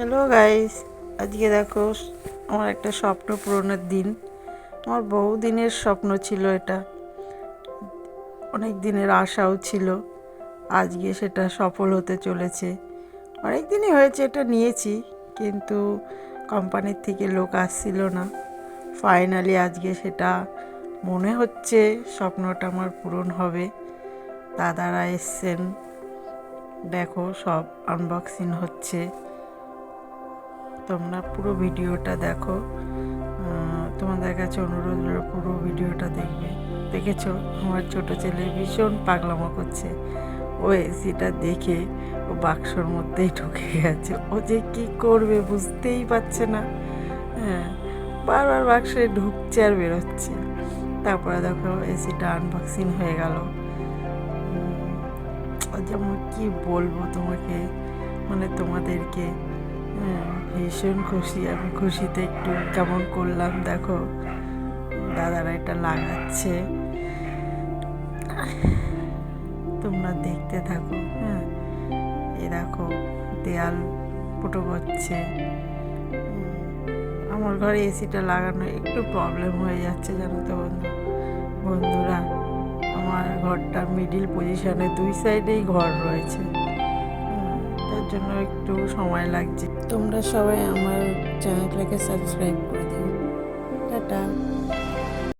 Hello guys আজকে দেখো, আমার একটা স্বপ্ন পূরণের দিন। আমার বহু দিনের স্বপ্ন ছিল এটা। অনেক দিনের আশাও ছিল। আজকে সেটা সফল হতে চলেছে। অনেক দিনই হয়েছে এটা নিয়েছি, কিন্তু কোম্পানির থেকে লোক আসছিল না। ফাইনালি আজকে সেটা মনে হচ্ছে স্বপ্নটা আমার পূরণ হবে। দাদারা এসছেন। দেখো, সব আনবক্সিং হচ্ছে। তোমরা পুরো ভিডিওটা দেখো। তোমাদের কাছে অনুরোধ রইল পুরো ভিডিওটা দেখবে দেখেছ? আমার ছোট ছেলে ভীষণ পাগলামো করছে। ও এসিটা দেখে ও বাক্সর মধ্যেই ঢুকে গেছে। ও যে কি করবে বুঝতেই পারছে না। হ্যাঁ বারবার বাক্সে ঢুকছে আর বেরোচ্ছে। তারপরে দেখো এসিটা আনবক্সিং হয়ে গেল। যেমন কি বলব তোমাকে? মানে তোমাদেরকে হ্যাঁ, ভীষণ খুশি, আমি খুশিতে একটু কেমন করলাম দেখো। দাদারা এটা লাগাচ্ছে। তোমরা দেখতে থাকো হ্যাঁ। এ দেখো, দেয়াল ফুটো করছে। আমার ঘরে এসিটা লাগানো একটু প্রবলেম হয়ে যাচ্ছে জানো তো বন্ধু। বন্ধুরা, আমার ঘরটা মিডিল পজিশনে দুই সাইডেই ঘর রয়েছে। জন্য একটু সময় লাগছে। তোমরা সবাই আমার চ্যানেলটাকে সাবস্ক্রাইব করে দিও। টাটা।